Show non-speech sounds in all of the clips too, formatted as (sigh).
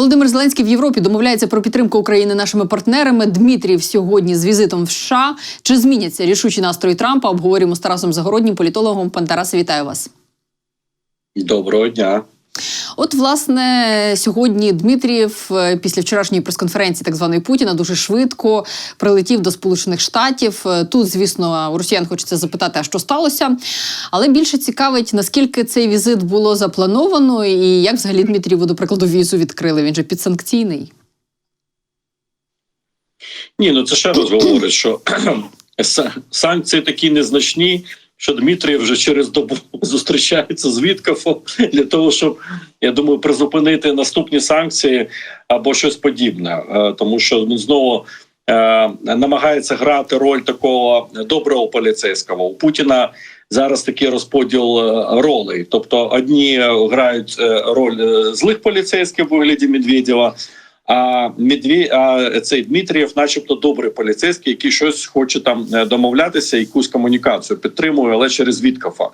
Володимир Зеленський в Європі домовляється про підтримку України нашими партнерами. Дмитрів сьогодні з візитом в США. Чи зміняться рішучі настрої Трампа? Обговорюємо з Тарасом Загороднім, політологом. Пан Тарасе, вітаю вас. Доброго дня. От, власне, сьогодні Дмитрієв е, після вчорашньої прес-конференції так званої Путіна дуже швидко прилетів до Сполучених Штатів. Е, Тут, звісно, у росіян хочеться запитати, а що сталося. Але більше цікавить, наскільки цей візит було заплановано, і як взагалі Дмитрієву, до прикладу, візу відкрили. Він же підсанкційний. Ні, ну це ще раз говорить, що (clears throat) санкції такі незначні, що Дмитрій вже через добу (laughs) зустрічається з Віткафом для того, щоб я думаю, призупинити наступні санкції або щось подібне, Е, тому що він знову. е, Намагається грати роль такого доброго поліцейського у Путіна. Зараз такий розподіл е, ролей. Тобто, одні грають роль злих поліцейських у вигляді Медведєва, а Медві... а цей Дмитрієв, начебто, добрий поліцейський, який щось хоче там е, домовлятися, якусь комунікацію підтримує, але через Віткафа.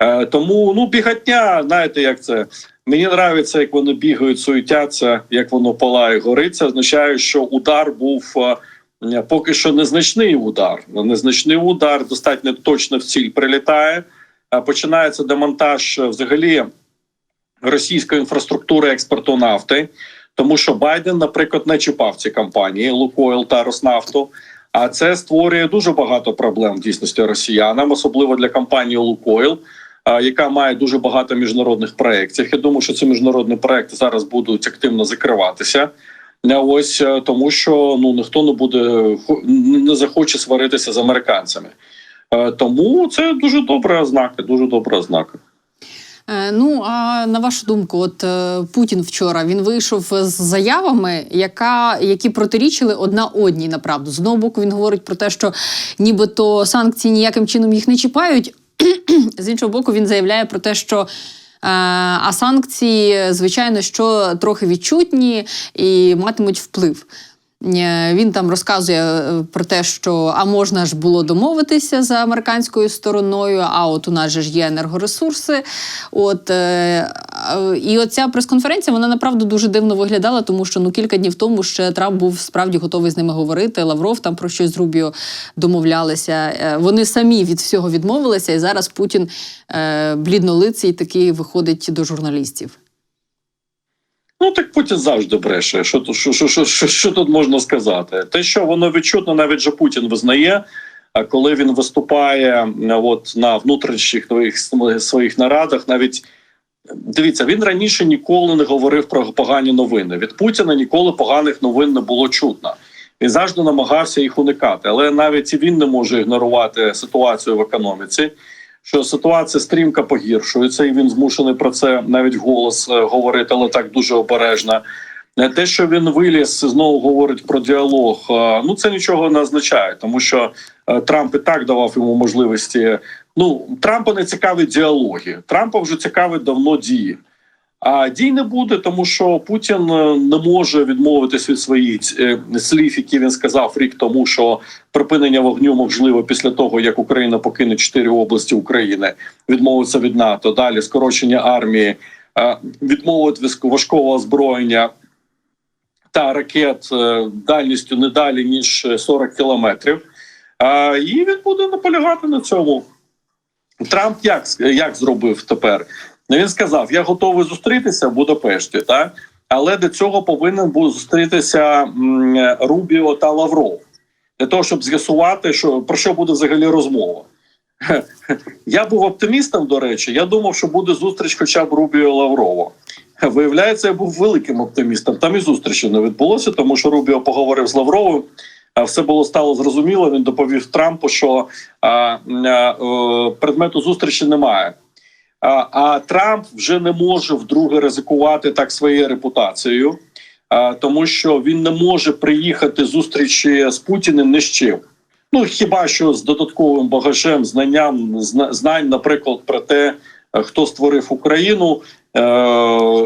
Е, тому ну бігатня, знаєте, як це. Мені подобається, як вони бігають, суетяться, як воно палає, горить. Це означає, що удар був е, поки що незначний удар. Незначний удар достатньо точно в ціль прилітає. Починається демонтаж взагалі російської інфраструктури експорту нафти. Тому що Байден, наприклад, не чіпав ці компанії Лукойл та Роснафту. А це створює дуже багато проблем в дійсності росіянам, особливо для компанії Лукойл, яка має дуже багато міжнародних проєктів. Я думаю, що ці міжнародні проекти зараз будуть активно закриватися. Ось е, тому, що ну ніхто не буде не захоче сваритися з американцями. Е, Тому це дуже добра ознака, дуже добра ознака. Е, Ну а на вашу думку, от е, Путін вчора він вийшов з заявами, яка, які протирічили одна одній. Направду з одного боку він говорить про те, що нібито санкції ніяким чином їх не чіпають. (clears throat) з іншого боку, він заявляє про те, що. е, А санкції, звичайно, що трохи відчутні і матимуть вплив. Е, Він там розказує е, про те, що а можна ж було домовитися за американською стороною, а от у нас же ж є енергоресурси. От, е, і оця прес-конференція вона направду дуже дивно виглядала, тому що ну кілька днів тому ще Трамп був справді готовий з ними говорити. Лавров там про щось з Рубіо домовлялися. Вони самі від всього відмовилися, і зараз Путін бліднолиций такий виходить до журналістів. Ну так Путін завжди бреше. Що, що, що, що, що, що тут можна сказати? Те, що воно відчутно, навіть же Путін визнає. А коли він виступає от на внутрішніх своїх нарадах, навіть дивіться, він раніше ніколи не говорив про погані новини. Від Путіна ніколи поганих новин не було чутно. Він завжди намагався їх уникати, але навіть і він не може ігнорувати ситуацію в економіці. Що ситуація стрімко погіршується, і він змушений про це навіть вголос е, говорити, але так дуже обережно. Е, Те, що він виліз, знову говорить про діалог. е, Ну це нічого не означає, тому що Трамп і так давав йому можливості. Ну Трампа не цікавить діалоги. Трампа вже цікавить давно дії. А дій не буде, тому що Путін е, не може відмовитись від своїх е, слів, які він сказав рік тому, що припинення вогню можливо після того, як Україна покине чотири області України, відмовиться від НАТО. Далі скорочення армії, е, відмова від важкого озброєння та ракет дальністю не далі ніж 40 кілометрів. І він буде наполягати на цьому. Трамп як, як зробив тепер? Ну, Він сказав: Я готовий зустрітися в Будапешті, так? але до цього повинен був зустрітися Рубіо та Лавров для того, щоб з'ясувати, що про що буде взагалі розмова. (laughs) Я був оптимістом, до речі. Я думав, що буде зустріч, хоча б Рубіо Лаврова. Виявляється, я був великим оптимістом. Там і зустрічі не відбулося, тому що Рубіо поговорив з Лавровим. Все було стало зрозуміло. Він доповів Трампу, що а, а, предмету зустрічі немає. А, Трамп вже не може вдруге ризикувати так своєю репутацією, тому що він не може приїхати зустрічі з Путіним ні з чим. Ну хіба що з додатковим багажем, знанням знань, наприклад, про те, е, хто створив Україну, е,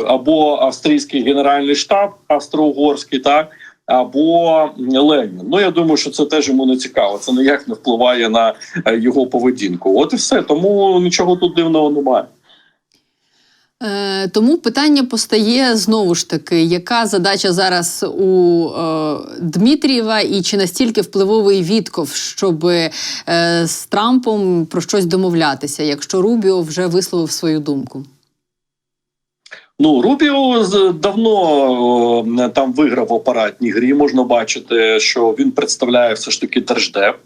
або австрійський генеральний штаб австро-угорський, так або Ленін. Ну я думаю, що це теж йому не цікаво. Це ніяк не впливає на е, його поведінку. От і все. Тому нічого тут дивного немає. Е, тому питання постає знову ж таки, яка задача зараз у е, Дмитрієва, і чи настільки впливовий Вітков, щоб е, з Трампом про щось домовлятися, якщо Рубіо вже висловив свою думку? Ну, Рубіо давно там виграв апаратній грі. Можна бачити, що він представляє все ж таки держдеп.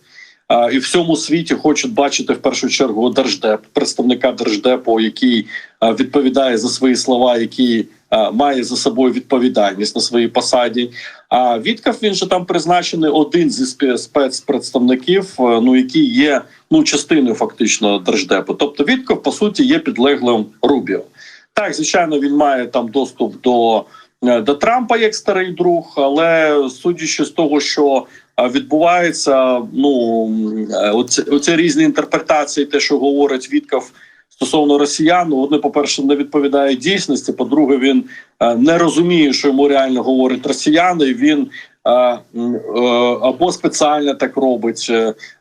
І в всьому світі хочуть бачити в першу чергу держдеп, представника держдепу, який відповідає за свої слова, який має за собою відповідальність на своїй посаді. А Віткав він же там призначений один зі спецпредставників, е, ну який є ну частиною фактично держдепу. Тобто Вітков, по суті, є підлеглим Рубіо. Так, звичайно, він має там доступ до, е, до Трампа як старий друг, але судячи з того, що е, відбувається, ну е, оце, різні інтерпретації, те, що говорить Вітков стосовно росіян, ну, вони, по-перше, не відповідають дійсності. По-друге, він не розуміє, що йому реально говорять росіяни. Він або спеціально так робить,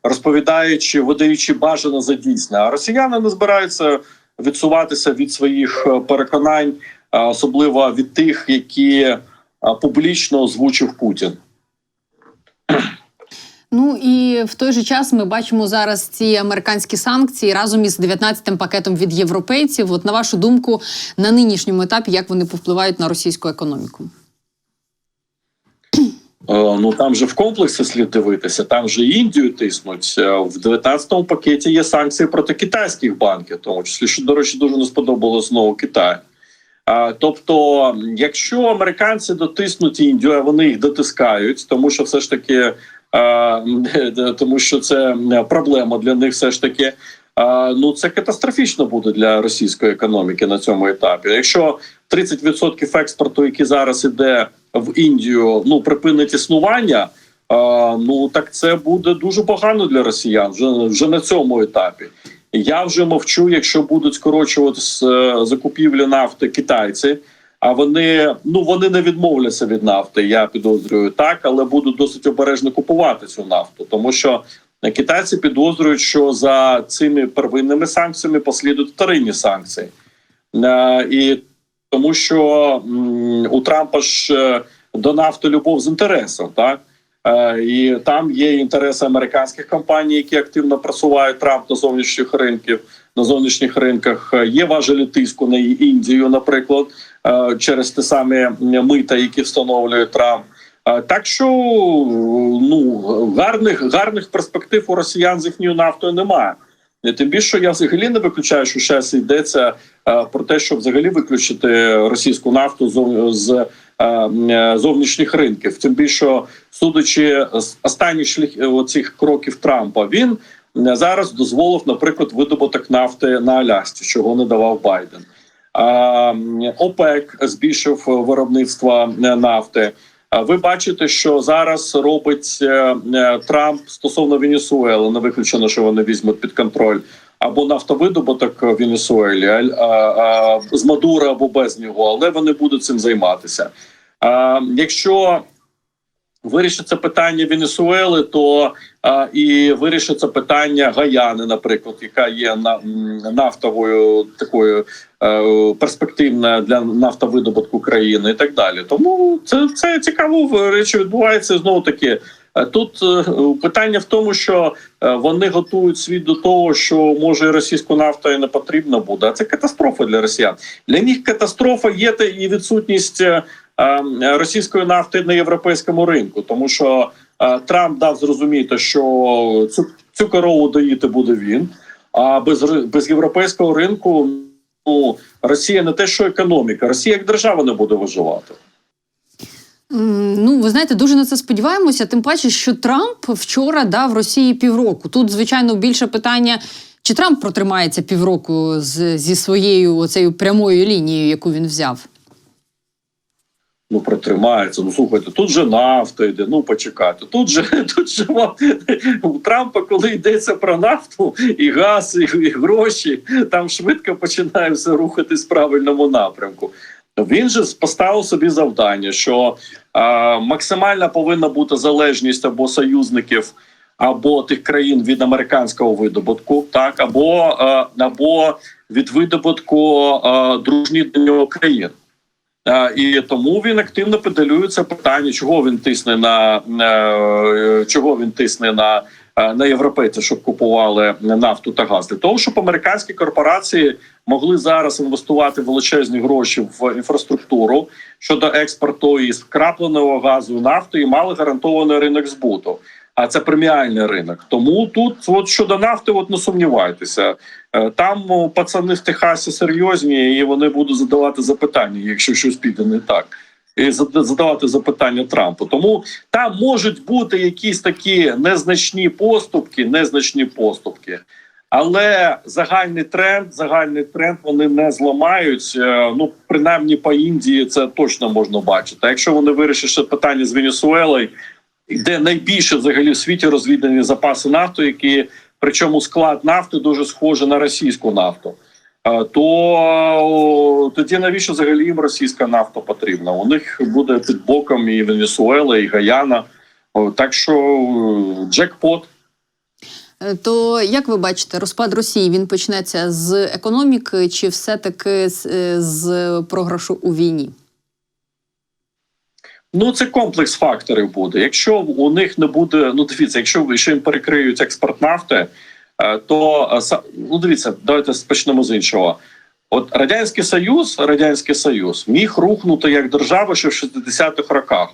розповідаючи, видаючи бажане за дійсне. А росіяни не збираються відсуватися від своїх е, переконань, особливо від тих, які е, публічно озвучив Путін. Ну і в той же час ми бачимо зараз ці американські санкції разом із 19-м пакетом від європейців. От на вашу думку, на нинішньому етапі як вони повпливають на російську економіку? Е, Ну там же в комплексі слід дивитися. Там же Індію тиснуть. Е, В 19-му пакеті є санкції проти китайських банків, тому числі що до речі дуже не сподобалось знову Китаю. Тобто, якщо американці дотиснуть Індію, а вони їх дотискають, тому що все ж таки, (laughs) тому що це проблема для них, все ж таки. Ну це катастрофічно буде для російської економіки на цьому етапі. Якщо 30% експорту, який зараз іде в Індію, ну припинить існування. Ну так це буде дуже погано для росіян вже, вже на цьому етапі. Я вже мовчу, якщо будуть скорочувати е, закупівлі нафти китайці. А вони ну вони не відмовляться від нафти. Я підозрюю так, але будуть досить обережно купувати цю нафту, тому що китайці підозрюють, що за цими первинними санкціями послідують вторинні санкції, Е, і тому що у Трампа ж е, до нафти любов з інтересом, так. Е, І там є інтереси американських компаній, які активно просувають Трамп на зовнішніх ринків на зовнішніх ринках. Е, Є важелі тиску на Індію, наприклад, е, через те самі мита, які встановлює Трамп. Е, Так що ну гарних гарних перспектив у росіян з їхньою нафтою немає. Тим більше я взагалі не виключаю, що зараз йдеться е, про те, щоб взагалі виключити російську нафту з, е, зовнішніх ринків. Тим більше, судячи з останніх шлях оцих кроків Трампа, він зараз дозволив, наприклад, видобуток нафти на Алясці, чого не давав Байден. ОПЕК збільшив виробництво нафти. Ви бачите, що зараз робить е, е, Трамп стосовно Венесуели. Не виключено, що вони візьмуть під контроль або нафтовидобуток в Венесуелі, а, а, з Мадура або без нього, але вони будуть цим займатися. А, якщо вирішиться питання Венесуели, то і вирішиться питання Гаяни, наприклад, яка є на нафтовою такою е, перспективна для нафтовидобутку країни, і так далі. Тому це, це цікаво речі відбувається знову таки. Е, Тут е, питання в тому, що вони готують світ до того, що може російську нафту і не потрібно буде. А це катастрофа для росіян. Для них катастрофа є та і відсутність російської нафти на європейському ринку, тому що е, Трамп дав зрозуміти, що цю, цю корову доїти буде він. А без без європейського ринку ну Росія не те, що економіка, Росія як держава не буде виживати. Ну, ви знаєте, дуже на це сподіваємося. Тим паче, що Трамп вчора дав Росії півроку. Тут, звичайно, більше питання, чи Трамп протримається півроку з, зі своєю оцею прямою лінією, яку він взяв. Ну, протримається. Ну слухайте, тут же нафта йде. Ну почекайте. Тут же (laughs) тут же у Трампа, коли йдеться про нафту і газ, і, і гроші, там швидко починає все рухатись в правильному напрямку. Він же поставив собі завдання, що а, максимальна повинна бути залежність або союзників або тих країн від американського видобутку, так або, е, або від видобутку е, дружніх до нього країн. Е, І тому він активно педалює це питання, чого він тисне на е, чого він тисне на, е, на європейців, щоб купували нафту та газ. Для того, щоб американські корпорації могли зараз інвестувати величезні гроші в інфраструктуру щодо експорту із вкрапленого газу і нафти і мали гарантований ринок збуту. А це преміальний ринок. Тому тут, от щодо нафти, от не сумнівайтеся. Е, Там пацани в Техасі серйозні, і вони будуть задавати запитання, якщо щось піде не так, і задавати запитання Трампу. Тому там можуть бути якісь такі незначні поступки, незначні поступки. Але загальний тренд, загальний тренд вони не зламають. Е, Ну принаймні по Індії це точно можна бачити. А якщо вони вирішать ще питання з Венесуелою, де найбільше взагалі в світі розвідані запаси нафти, які причому склад нафти дуже схожий на російську нафту. е, То тоді навіщо взагалі їм російська нафта потрібна? У них буде під боком і Венесуела, і Гаяна. Так що е, джекпот. Е, То як ви бачите, розпад Росії він почнеться з економіки чи все-таки з, е, з програшу у війні? Ну, це комплекс факторів буде. Якщо у них не буде, ну дивіться, якщо якщо їм перекриють експорт нафти, е, то е, ну дивіться, давайте почнемо з іншого. От радянський союз, радянський союз міг рухнути як держава ще в 60-х роках.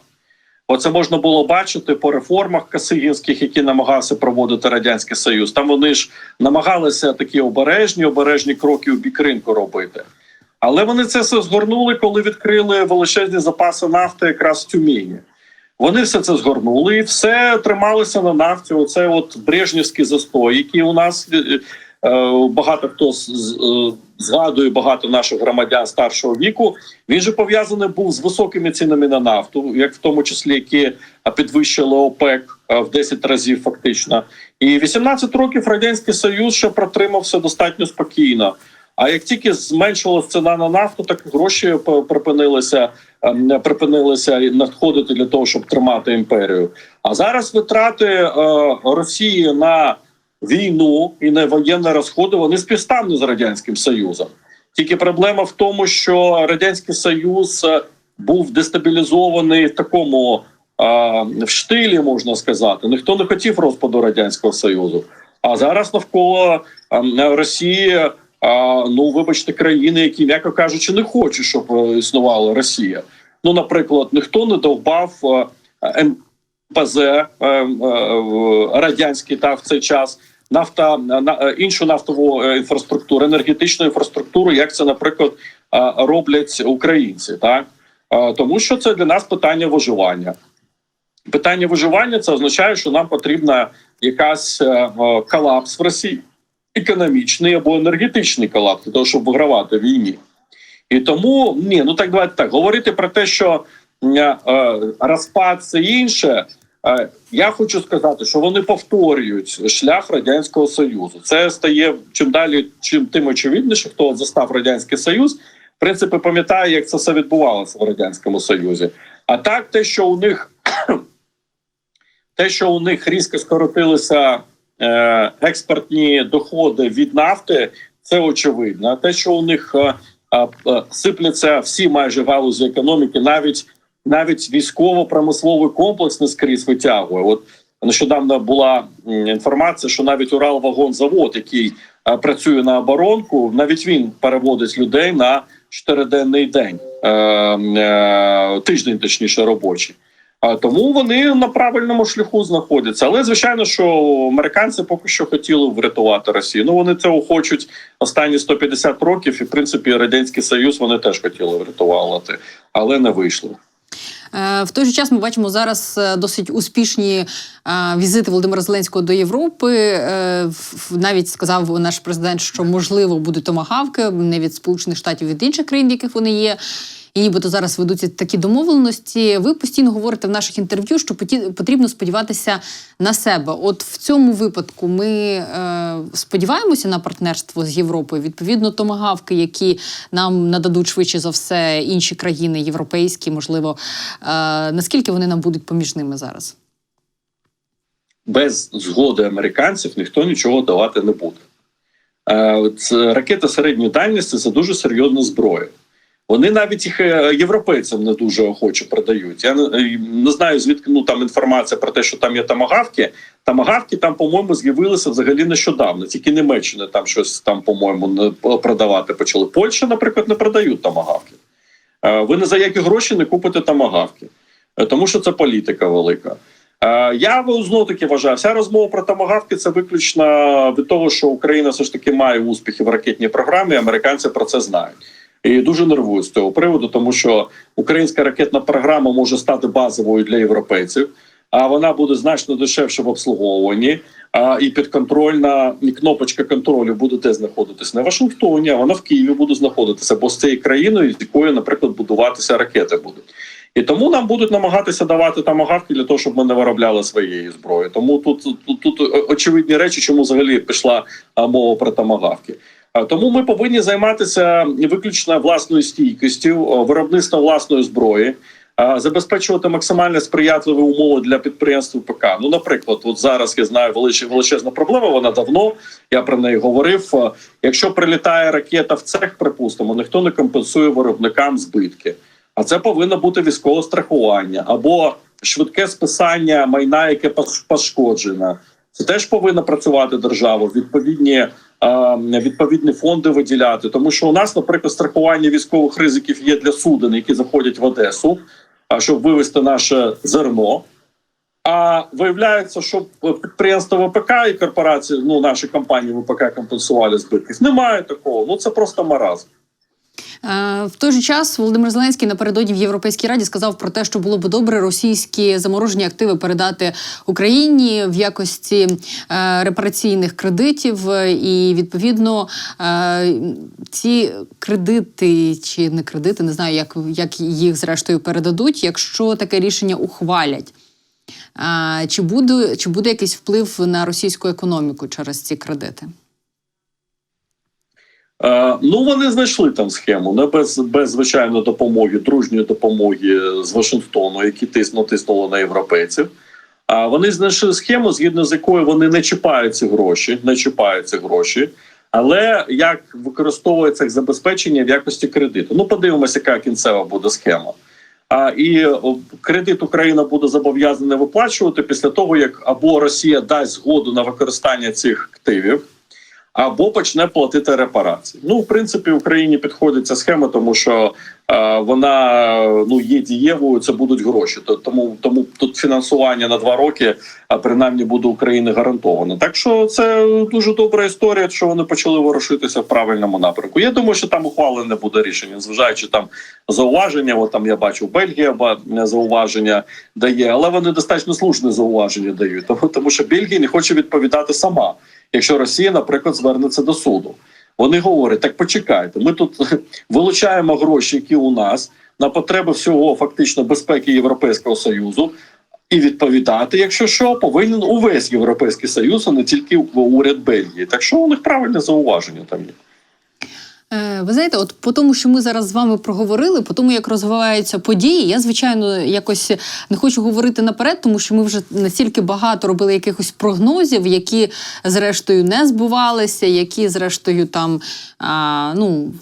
Оце можна було бачити по реформах касигінських, які намагався проводити радянський союз. Там вони ж намагалися такі обережні, обережні кроки у бік ринку робити. Але вони це все згорнули, коли відкрили величезні запаси нафти якраз в Тюмені. Вони все це згорнули і все трималося на нафті. Оце от брежнівський застой, який у нас е, е, багато хто е, згадує, багато наших громадян старшого віку. Він же пов'язаний був з високими цінами на нафту, як в тому числі які підвищили ОПЕК в 10 разів, фактично. І 18 років радянський союз ще протримався достатньо спокійно. А як тільки зменшилась ціна на нафту, так гроші припинилися, ем, припинилися надходити для того, щоб тримати імперію. А зараз витрати е, Росії на війну і на воєнні розходи вони співставні з радянським союзом. Тільки проблема в тому, що радянський союз е, був дестабілізований в такому е, в штилі, можна сказати. Ніхто не хотів розпаду радянського союзу. А зараз навколо ем, Росії. Ну, вибачте, країни, які, м'яко кажучи, не хочуть, щоб е, існувала Росія. Ну, наприклад, ніхто не довбав е, НПЗ е, радянський та в цей час нафта на іншу нафтову інфраструктуру, енергетичну інфраструктуру, як це, наприклад, роблять українці, так тому що це для нас питання виживання. Питання виживання це означає, що нам потрібна якась колапс в Росії економічний або енергетичний колапс для того, щоб вигравати війні. І тому ні, ну так давайте так говорити про те, що е, розпад це інше. Е, я хочу сказати, що вони повторюють шлях радянського союзу. Це стає чим далі, чим тим очевидніше, хто застав радянський союз. В принципі, пам'ятає, як це все відбувалося в радянському союзі. А так, те, що у них (clears throat) те, що у них різко скоротилися експортні доходи від нафти, це очевидно. Те, що у них е, е, сипляться всі майже галузі економіки, навіть навіть військово-промисловий комплекс не скрізь витягує. От нещодавно була інформація, що навіть Уралвагонзавод, який е, працює на оборонку, навіть він переводить людей на чотириденний день, е, е, тиждень, точніше, робочий. Тому вони на правильному шляху знаходяться. Але звичайно, що американці поки що хотіли врятувати Росію. Ну вони цього хочуть останні 150 років, і в принципі радянський союз вони теж хотіли врятувати, але не вийшло. Е, В той же час ми бачимо зараз е, досить успішні е, візити Володимира Зеленського до Європи. Навіть сказав наш президент, що можливо будуть томагавки не від Сполучених Штатів, від інших країн, в яких вони є. І нібито зараз ведуться такі домовленості. Ви постійно говорите в наших інтерв'ю, що потрібно сподіватися на себе. От в цьому випадку ми е, сподіваємося на партнерство з Європою. Відповідно, томагавки, які нам нададуть швидше за все інші країни європейські, можливо, е, наскільки вони нам будуть поміж ними зараз? без згоди американців ніхто нічого давати не буде. Е, це ракети середньої дальності це дуже серйозна зброя. Вони навіть їх е, європейцям не дуже охоче продають. Я не, е, не знаю, звідки ну там інформація про те, що там є тамагавки. Тамагавки там, по-моєму, з'явилися взагалі нещодавно. Тільки Німеччина там щось там, по-моєму, не продавати почали. Польща, наприклад, не продають тамагавки. Е, Ви не за які гроші не купите тамагавки, тому що це політика велика. Я знову таки вважаю, вся розмова про тамагавки це виключно від того, що Україна все ж таки має успіхи в ракетній програмі. Американці про це знають. І дуже нервують з цього приводу, тому що українська ракетна програма може стати базовою для європейців, а вона буде значно дешевше в обслуговуванні. А і підконтрольна кнопочка контролю буде де знаходитися не Вашингтоні, а вона в Києві буде знаходитися, бо з цією країною, з якою, наприклад, будуватися ракети будуть. І тому нам будуть намагатися давати тамагавки для того, щоб ми не виробляли своєї зброї. Тому тут, тут, тут очевидні речі, чому взагалі пішла мова про тамагавки. Тому ми повинні займатися виключно власною стійкістю, о, виробництвом власної зброї, забезпечувати максимально сприятливі умови для підприємств ПК. Ну, наприклад, от зараз я знаю велич- величезна проблема. Вона давно я про неї говорив. Якщо прилітає ракета в цех, припустимо, ніхто не компенсує виробникам збитки. А це повинно бути військове страхування або швидке списання майна, яке пошкоджено. Це теж повинна працювати держава. Відповідні відповідні фонди виділяти. Тому що у нас, наприклад, страхування військових ризиків є для суден, які заходять в Одесу, а щоб вивезти наше зерно. А виявляється, що підприємства ВПК і корпорації, ну наші компанії ВПК компенсували збитків. Немає такого. Ну це просто маразм. Е, В той же час Володимир Зеленський напередодні в Європейській раді сказав про те, що було б добре російські заморожені активи передати Україні в якості е, репараційних кредитів. І відповідно е, ці кредити чи не кредити, не знаю, як, як їх зрештою передадуть, якщо таке рішення ухвалять. Чи буде, чи буде якийсь вплив на російську економіку через ці кредити? Е, ну вони знайшли там схему не без, без звичайної допомоги, дружньої допомоги з Вашингтону, які тисну тиснули на європейців. А вони знайшли схему, згідно з якою вони не чіпають ці гроші, не чіпають ці гроші. Але як використовується їх забезпечення в якості кредиту? Ну, подивимося, яка кінцева буде схема. А і кредит Україна буде зобов'язана виплачувати після того, як або Росія дасть згоду на використання цих активів, або почне платити репарації. Ну, в принципі, Україні підходить ця схема, тому що е, вона ну є дієвою. Це будуть гроші. То- Тому тому тут фінансування на два роки, а принаймні буде України гарантовано. Так що це дуже добра історія, що вони почали ворушитися в правильному напрямку. Я думаю, що там ухвалене буде рішення, зважаючи там зауваження. От там я бачу Бельгія ба- зауваження дає, але вони достатньо слушне зауваження дають. Тому, тому що Бельгія не хоче відповідати сама, якщо Росія, наприклад, звернеться до суду. Вони говорять: так почекайте, ми тут (laughs) вилучаємо гроші, які у нас на потреби всього фактично безпеки Європейського союзу. І відповідати, якщо що, повинен увесь європейський союз, а не тільки уряд Бельгії. Так що у них правильне зауваження там є. Е, Ви знаєте, от по тому, що ми зараз з вами проговорили, по тому, як розвиваються події, я звичайно якось не хочу говорити наперед, тому що ми вже настільки багато робили якихось прогнозів, які зрештою не збувалися, які зрештою там а, ну.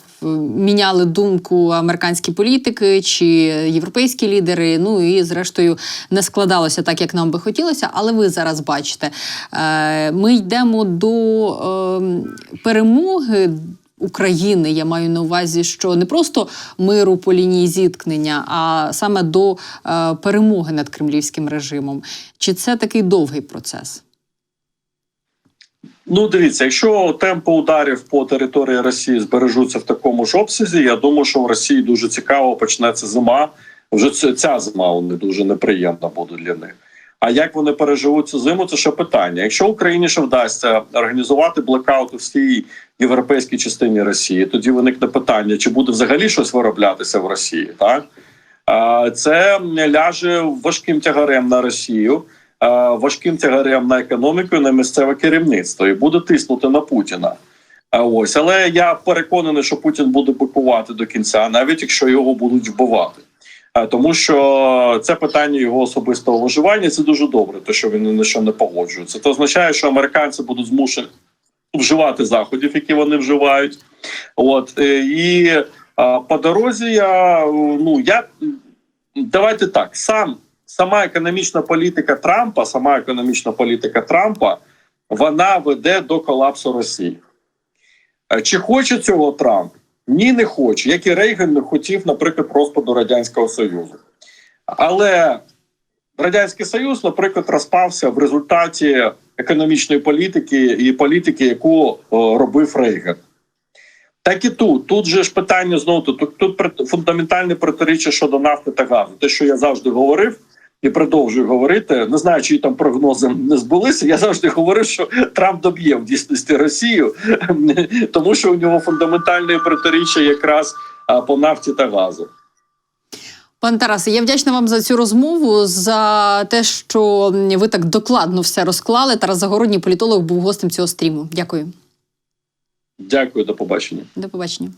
Міняли думку американські політики чи європейські лідери. Ну і зрештою не складалося так, як нам би хотілося. Але ви зараз бачите, е, ми йдемо до е, перемоги України. Я маю на увазі, що не просто миру по лінії зіткнення, а саме до е, перемоги над кремлівським режимом. Чи це такий довгий процес? Ну, дивіться, якщо темпи ударів по території Росії збережуться в такому ж обсязі, я думаю, що в Росії дуже цікаво почнеться зима. Вже ця, зима вони дуже неприємна буде для них. А як вони переживуть цю зиму? Це ще питання. Якщо Україні ще вдасться організувати блекаут у всій європейській частині Росії, тоді виникне питання, чи буде взагалі щось вироблятися в Росії, так? Це ляже важким тягарем на Росію, важким тягарем на економіку, і на місцеве керівництво і буде тиснути на Путіна. Ось, але я переконаний, що Путін буде бикувати до кінця, навіть якщо його будуть вбивати. Е, тому що це питання його особистого виживання. Це дуже добре, те, що він на що не погоджується. Це означає, що американці будуть змушені вживати заходів, які вони вживають. От е, і е, по дорозі я ну я давайте так сам. Сама економічна політика Трампа, сама економічна політика Трампа, вона веде до колапсу Росії. Чи хоче цього Трамп? Ні, не хоче. Як і Рейган не хотів, наприклад, розпаду Радянського Союзу. Але Радянський Союз, наприклад, розпався в результаті економічної політики і політики, яку робив Рейган. Так і тут. Тут же ж питання знову тут, тут фундаментальне протиріччя щодо нафти та газу. Те, що я завжди говорив і продовжую говорити, не знаю, чи там прогнози не збулися. Я завжди говорив, що Трамп доб'є в дійсності Росію, (laughs) тому що у нього фундаментальне протиріччя якраз по нафті та газу. Пане Тарасе, я вдячна вам за цю розмову, за те, що ви так докладно все розклали. Тарас Загородній політолог був гостем цього стріму. Дякую. Дякую, до побачення. До побачення.